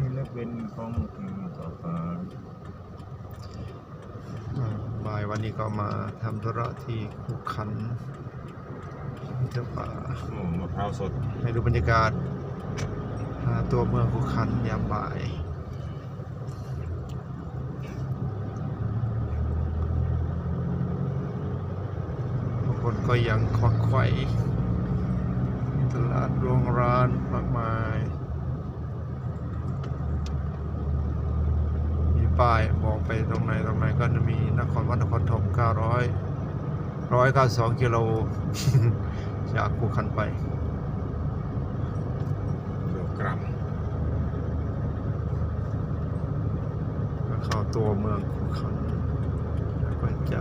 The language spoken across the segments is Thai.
นี่เลิกเป็นของอืมต่อไปอ่าบ่ายวันนี้ก็มาทำธุระที่คุกขันเที่ยวป่าโอ้มะพร้าวสด ให้ดูบรรยากาศหาตัวเมืองคุกขันยามบ่ายทุกคนก็ยังควักไขว่มีตลาดโรงร้านมากมาย มี ป้ายบอกไปตรงไหนตรงไหนก็จะมีนครวัดนครธม900 192กิโลจากภูขันไปกิโลกรัมเข้าตัวเมืองภูขันแล้วก็จะ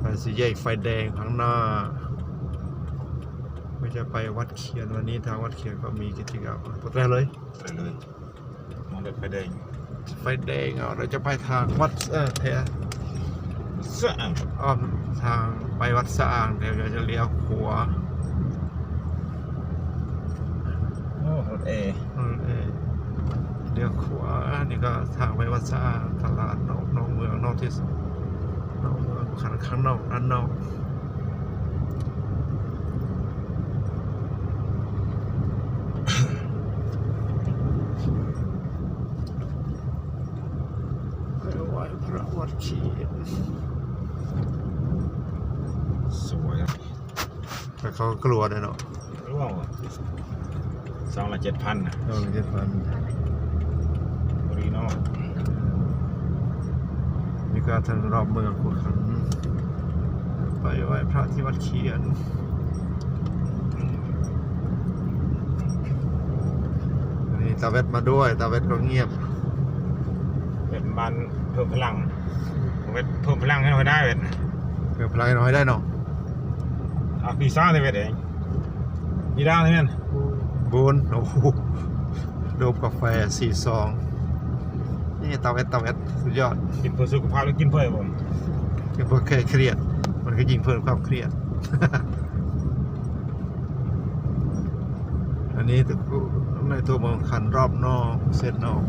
ไปสีแยกไฟแดงข้างหน้าก็จะไปวัดเขียนวันนี้ทางวัดเขียนก็มีกิจกรรมตัวแรกเลยไปเลยมองเด็ดไปแดง ไฟแดงอะเราจะไปทางวัดเออแทสะอาดอ้อมทางไปวัดสะอ่างเดี๋ยวเราจะเลี้ยวขวาโอ้รถเออืมเออเลี้ยวขวานี่ก็ทางไปวัดสะอ่างตลาดนอกนอกเมืองนอกที่สุดนอกเมืองขันข้างนอกด้านนอก ไปไหว้ พระวัดเขียนสวยอะแต่เขาก็กลัวเลยเนาะรู้ว่าสองละเจ็ดพันนะเราเลยจะฟันบรีโนอลมีการทางรอบเมืองขุนขันไปไหว้พระที่วัดเขียนนี่ตาเวทมาด้วย ตาเวทก็เงียบ เป็นมันเพิ่มพลังเวทเพิ่มพลังให้เราได้เวทเพื่อพลายน้อยได้เนาะอะปีซ่าเลยเวทเองปีด้างเลยเนี่ยบูนโอ้โหโดมกาแฟสี่ซองนี่ตาเวทตาเวทสุดยอดกินเพื่อสุขภาพหรือกินเพื่อผมคือพวกเคยเครียด มันก็ยิ่งเพิ่มความเครียด อันนี้ในตัวเมืองคันรอบนอกเส้นนอก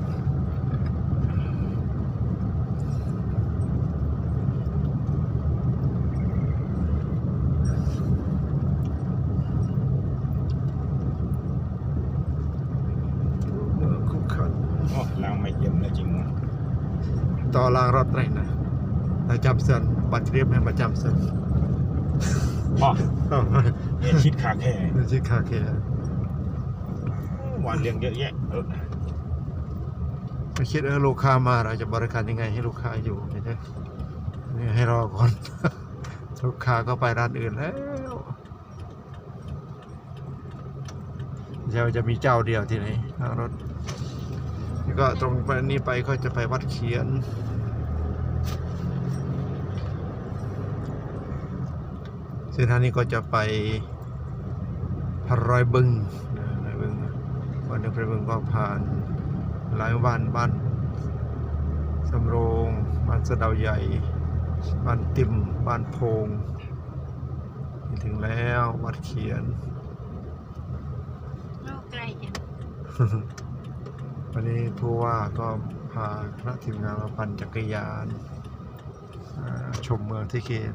เมืองคุกคัน โอ้ล้างไม่เยี่ยมเลยจริงว่ะ ต่อรางรถไรนะ เราจำเส้นบัตรเรียบให้ประจำเส้นพ่อเนี่ยชิดขาแค่นี่ชื่อคาเคียวันเลี้ยงเยอะแยะเออไม่คิดเออลูกค้ามาเราจะบริการยังไงให้ลูกค้าอยู่ไม่ใช่นี่ให้รอก่อน ลูกค้าก็ไปร้านอื่นแล้วจะจะมีเจ้าเดียวที่ไหนทางรถนี่ก็ตรงไปนี้ไปก็จะไปวัดเขียน เส้นทางนี้ก็จะไปพระรอยบึงนะรอยบึงวันเดินพระรอยบึงก็ผ่านหลายวันบ้านสำโรงบ้านสะเดาใหญ่บ้านติมบ้านโพงถึงแล้ววัดเขียนโลกไกลจังวันนี้ผู้ว่าก็พาคณะทีมงานมาปั่นจักรยานอ่าชมเมืองที่เขต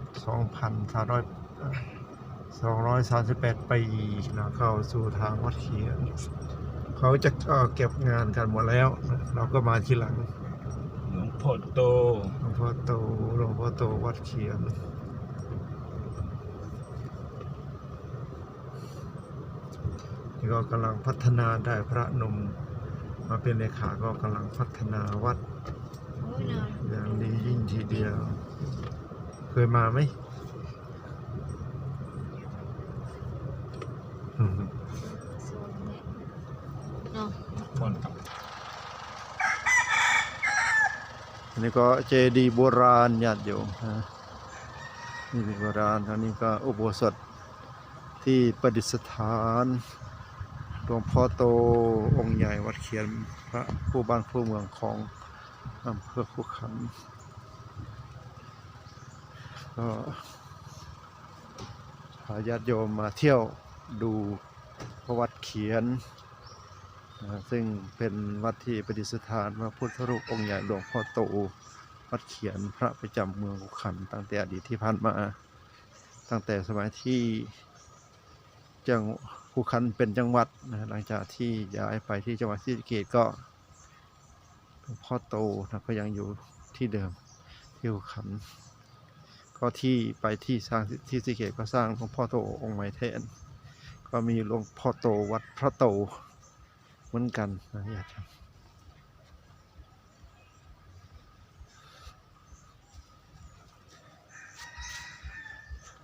2,338 ปีนะเข้าสู่ทางวัดเขียน เขาจะเอ่อเก็บงานกันหมดแล้วนะเราก็มาทีหลัง หลวงพ่อโต หลวงพ่อโต หลวงพ่อโตวัดเขียน นี่ก็กำลังพัฒนาได้พระหนมมาเป็นเลขาก็กำลังพัฒนาวัดโอ้ยนอนอย่างดียิ่งทีเดียว เคยมาไหมอืม สวยเลยเนาะ คนกับ อันนี้ก็เจดีย์โบราณญาติโยมนะนี่เป็นโบราณอันนี้ก็อุโบสถที่ประดิษฐานหลวงพ่อโตองค์ใหญ่วัดเขียนพระผู้บ้านผู้เมืองของอำเภอขุขันก็พาญาติโยมมาเที่ยวดูประวัติเขียน ซึ่งเป็นวัดที่ประดิษฐานพระพุทธรูปองค์ใหญ่หลวงพ่อโตวัดเขียนพระประจำเมืองขุขันตั้งแต่อดีตที่ผ่านมา ตั้งแต่สมัยที่จังขุขันเป็นจังหวัดนะหลังจากที่ย้ายไปที่จังหวัดศรีสะเกษก็หลวงพ่อโตนะก็ยังอยู่ที่เดิมที่ขุขันก็ที่ไปที่สร้างที่ศรีสะเกษก็สร้างหลวงพ่อโตองค์ใหม่แทนก็มีหลวงพ่อโตวัดพระโต มือนกันนะญาติ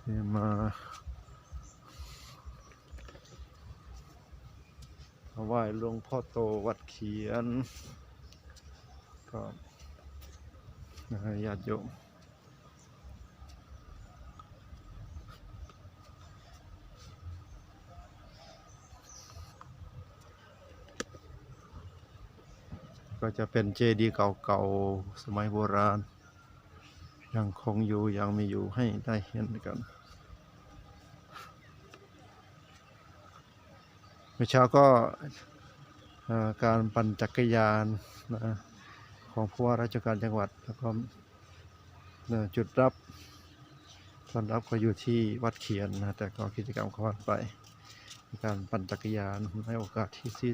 เนี่ยมามาไหว้หลวงพ่อโตวัดเขียนก็ญาติโยม ก็จะเป็นเจดีย์เก่าๆสมัยโบราณ ยังคงอยู่ยังมีอยู่ให้ได้เห็นกันเมื่อเช้าก็การปั่นจักรยานนะของผู้ว่าราชการจังหวัดแล้วก็จุดรับตอนรับก็อยู่ที่วัดเขียนนะแต่ก็กิจกรรมเขาผ่านไป การปั่นจักรยานในโอกาสที่ซี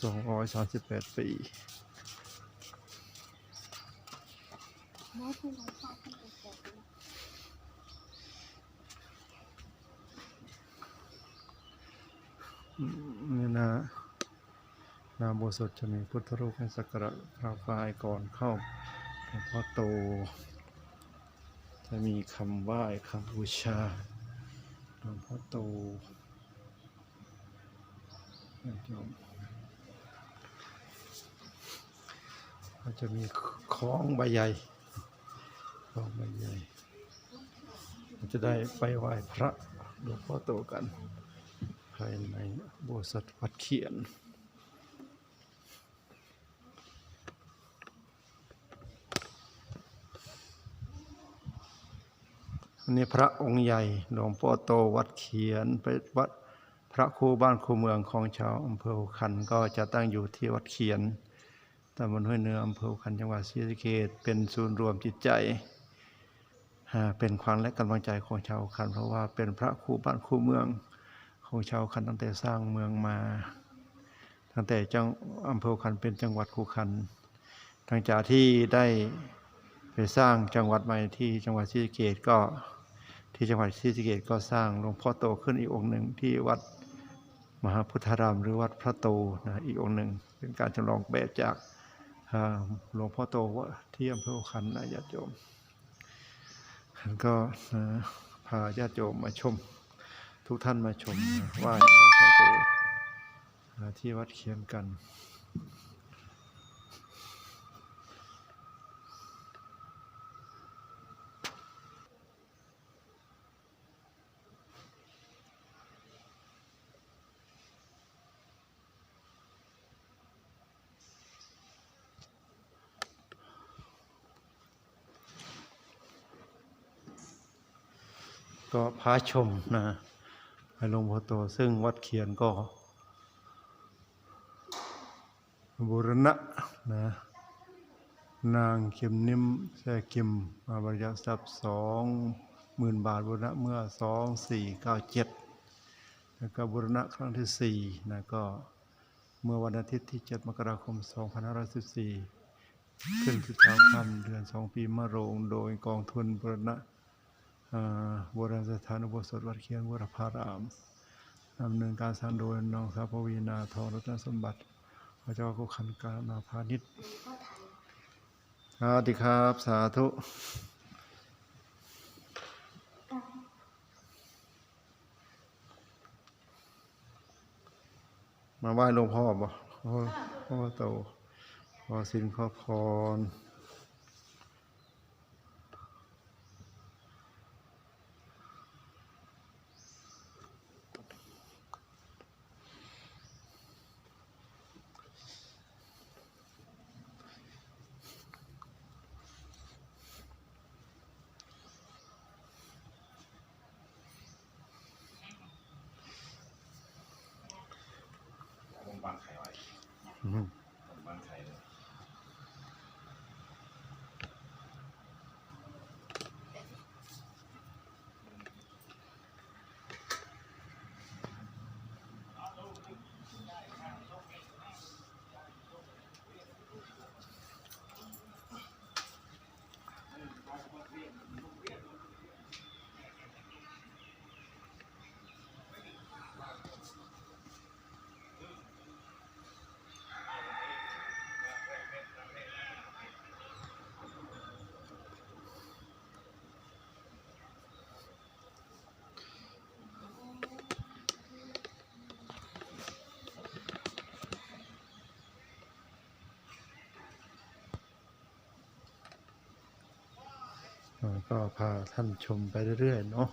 สะเกตครบ238ปีอืมนี่นะนาโบสถจะมีพุทธรูปให้สักการะกราบไหว้ก่อนเข้าหลวงพ่อโต จะมีคำไหว้คำบูชาหลวงพ่อโตญาติโยม ก็จะมีของใบใหญ่ของใบใหญ่จะได้ไปไหว้พระหลวงพ่อโตกัน ภายในโบสถ์วัดเขียนอันนี้พระองค์ใหญ่หลวงพ่อโตวัดเขียนไปวัดพระครูบ้านครูเมืองของชาวอำเภอหุขันก็จะตั้งอยู่ที่วัดเขียน ตำบลห้วยเนื้ออำเภอขันจังหวัดศรีสะเกษเป็นศูนย์รวมจิตใจ เป็นขวัญและกำลังใจของชาวขัน เพราะว่าเป็นพระครูบ้านครูเมืองของชาวขันตั้งแต่สร้างเมืองมา ตั้งแต่จังอำเภอขันเป็นจังหวัดคูขันหลังจากที่ได้ไปสร้างจังหวัดใหม่ที่จังหวัดศรีสะเกษก็ที่จังหวัดศรีสะเกษก็สร้างหลวงพ่อโตขึ้นอีกองค์หนึ่งที่วัดมหาพุทธารามหรือวัดพระโตนะอีกองค์หนึ่งเป็นการจำลองแบบจาก หลวงพ่อโตว่าที่อำเภอขันนะญาติโยมก็พาญาติโยมมาชม ทุกท่านมาชมว่าหลวงพ่อโตที่วัดเคียนกัน ก็พาชมนะไปหลวงพ่อโตซึ่งวัดเขียนก็บูรณะนะนางเข็มนิ่มแซ่กิมมาบริจาคทรัพย์สองหมื่นบาทบูรณะเมื่อสองสี่เก้าเจ็ดแล้วก็บูรณะครั้งที่สี่นะก็เมื่อวันอาทิตย์ที่ 7 มกราคม 2514 ขึ้นที่เช้าคำเดือนสองปีมะโรง โดยกองทุนบูรณะ โบราณสถานอุโบสถวัดเคียงวรพารามดำเนินการสร้างโดยน้องสาวปวีนาทองรัตนสมบัติพระเจ้ากุขันการนาพาณิชย์สวัสดีครับ สาธุมาไหว้หลวงพ่อบ่พ่อโตขอสินขอพร ก็พาท่านชมไปเรื่อยๆเนาะ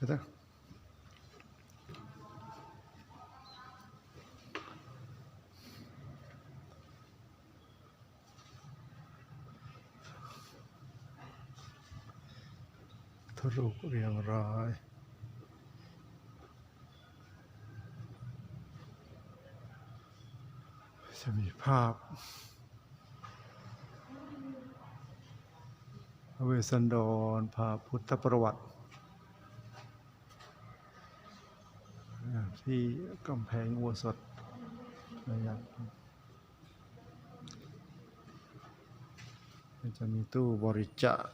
เดี๋ยวนะทรุกเรียงรายจะมีภาพเวสันดรภาพพุทธประวัติ อ่า ที่กำแพงอุโบสถนะครับมันจะมีตู้บริจาค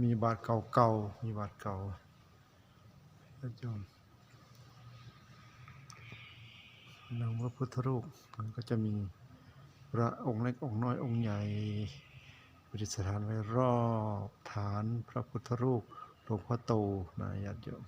มีบาทเก่าๆ มีบาทเก่าพระเจมนางพระพุทธรูปมันก็จะมีพระองค์เล็กองค์น้อยองค์ใหญ่ประดิษฐานไว้รอบฐานพระพุทธรูป ลวงพ่อโตนะญาติโยม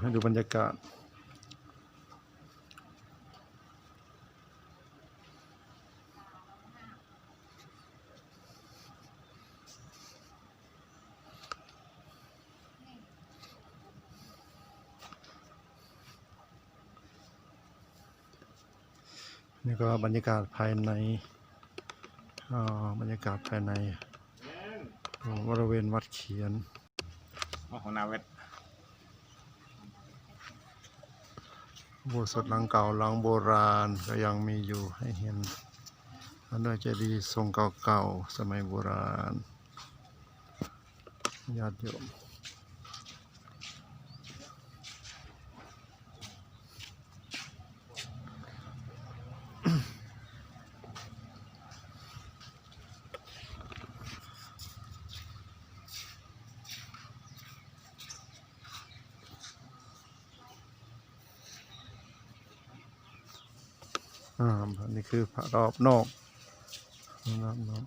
ให้ดูบรรยากาศ ก็บรรยากาศภายในอ่าบรรยากาศภายในบริเวณวัดเขียนของนาเวทโบสถ์หลังเก่าหลังโบราณก็ยังมีอยู่ให้เห็นอันด้วยเจดีย์ทรงเก่าๆสมัยโบราณญาติโยม คือพระรอบนอกรอบนอก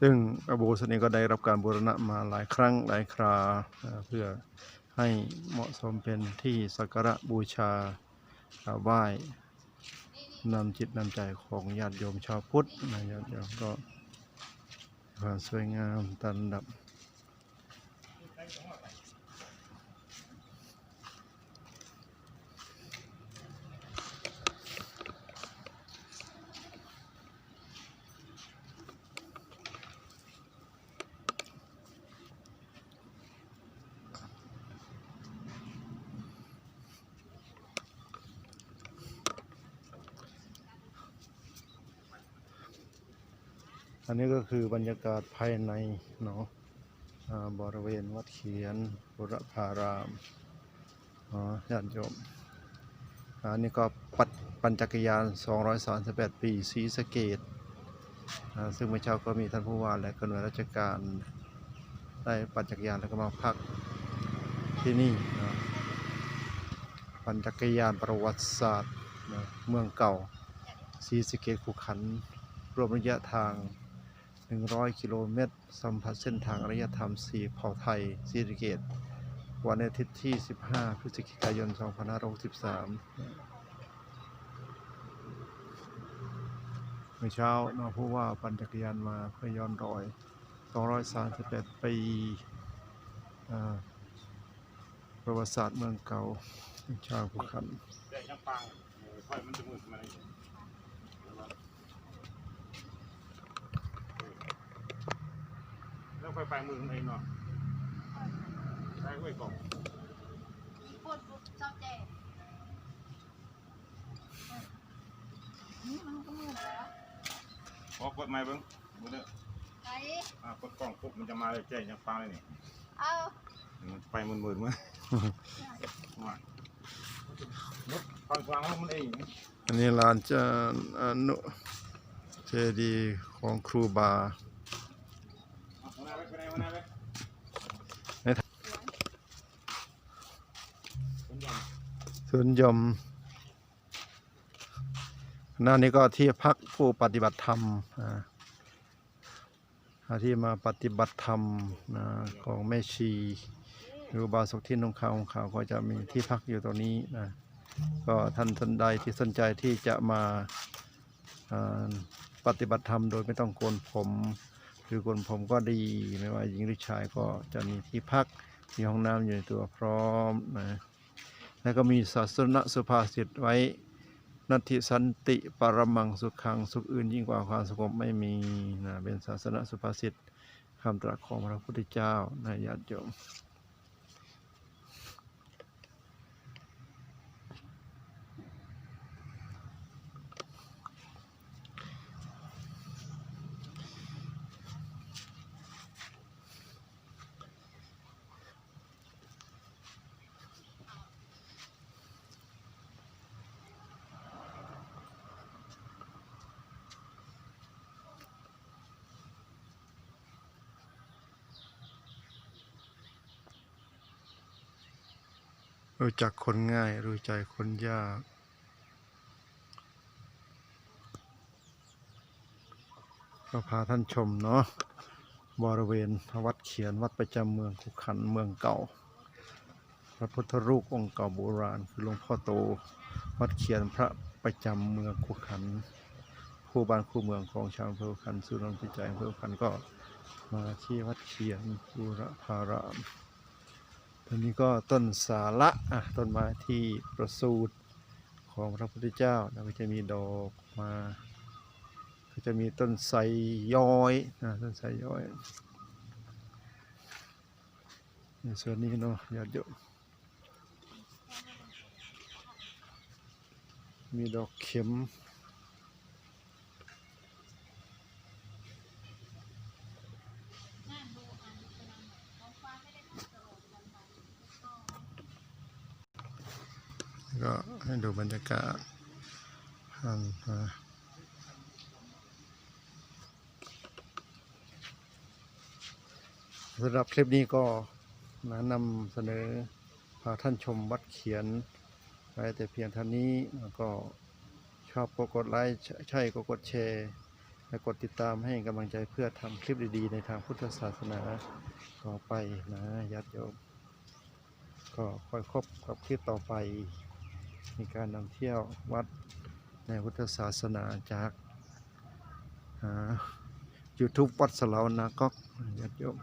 ซึ่งอโบสถ์นี้ก็ได้รับการบูรณะมาหลายครั้งหลายคราเพื่อให้เหมาะสมเป็นที่สักการะบูชา กราบไหว้นำจิตนำใจของญาติโยมชาวพุทธนะญาติโยมก็ความสวยงามตันดับ อันนี้ก็คือบรรยากาศภายในเนาะบริเวณวัดเขียนบุรพารามอญาติโยมอันนี้ก็ปัดปั่นจักรยาน 238 ปีศรีสะเกดซึ่งเมื่อเช้าก็มีท่านผู้ว่าและหน่วยราชการได้ปั่นจักรยานแล้วก็มาพักที่นี่นะปั่นจักรยานประวัติศาสตร์เนะเมืองเก่าศรีสะเกดขุขันรวมระยะทาง 100 กิโลเมตร สัมผัสเส้นทางอารยธรรม4เผ่าไทยศรีสะเกดวันอาทิตย์ที่ 15 พฤศจิกายน 2563 เมื่อเช้าน้องผู้ว่าปั่นจักรยานมาเพื่อย้อนรอย 238 ปีอ่าประวัติศาสตร์เมืองเก่าชาวภูขัน แต่ยังปังเออค่อยมันจะมืดมาเลยแล้วค่อยไปมือเองเนาะได้ไว้ก่อนปวดปวดเศร้าใจนี่มันก็มืดแล้วพอกดไม้เบิ้งมือเด้อไปอ่ากดกล้องปุ๊บมันจะมาเลยแจ้งยังปังเลยนี่เอามันไปมืดมืดๆมั้ยว่าลดความสว่างของมันเองอันนี้ลานจานอนุเจดีย์ของครูบาเอาหัวหน้าไปไปไหนหัวหน้าไป ไหน ผมยอม สวนยมหน้านี้ก็ที่พักผู้ปฏิบัติธรรมที่มาปฏิบัติธรรมนะของแม่ชีหรือบาศกที่นุ่งขาวของขาวก็จะมีที่พักอยู่ตรงนี้นะก็ท่านท่านใดที่สนใจที่จะมาอ่าปฏิบัติธรรมโดยไม่ต้องโกนผมหรือโกนผมก็ดีไม่ว่าหญิงหรือชายก็จะมีที่พักมีห้องน้ำอยู่ในตัวพร้อมนะ แล้วก็มีศาสนสุภาษิตไว้นัตถิสันติปรมังสุขังสุขอื่นยิ่งกว่าความสงบไม่มีนะเป็นศาสนสุภาษิตคำตรัสของพระพุทธเจ้านะญาติโยม รู้จักคนง่าย รู้ใจคนยาก ก็พาท่านชมเนาะบริเวณวัดเขียนวัดประจำเมืองขุขันเมืองเก่า พระพุทธรูปองค์เก่าโบราณ คือหลวงพ่อโต วัดเขียนพระประจำเมืองขุขันธ์คู่บ้านคู่เมืองของชาวอำเภอขุขันสุรนทรใจอำเภอขุขันก็มาที่วัดเขียนบูรพาราม ตอนนี้ก็ต้นสาระอะต้นไม้ที่ประสูติของพระพุทธเจ้าแล้วก็จะมีดอกมา ก็จะมีต้นไทรย้อยนะต้นไทรย้อยในส่วนนี้เนาะญาติโยมมีดอกเข็ม ก็ให้ดูบรรยากาศผ่านมาสำหรับคลิปนี้ก็นะนำเสนอพาท่านชมวัดเขียนไว้แต่เพียงเท่านี้แล้วก็ชอบก็กดไลค์ใช่ใช่ก็กดแชร์และกดติดตามให้กำลังใจเพื่อทำคลิปดีๆ ในทางพุทธศาสนาต่อไปนะญาติโยมก็คอยคบกับคลิปต่อไป มีการนำเที่ยววัดในพุทธศาสนาจากยูทูบวัดสลาวนาก๊อกญาติโยม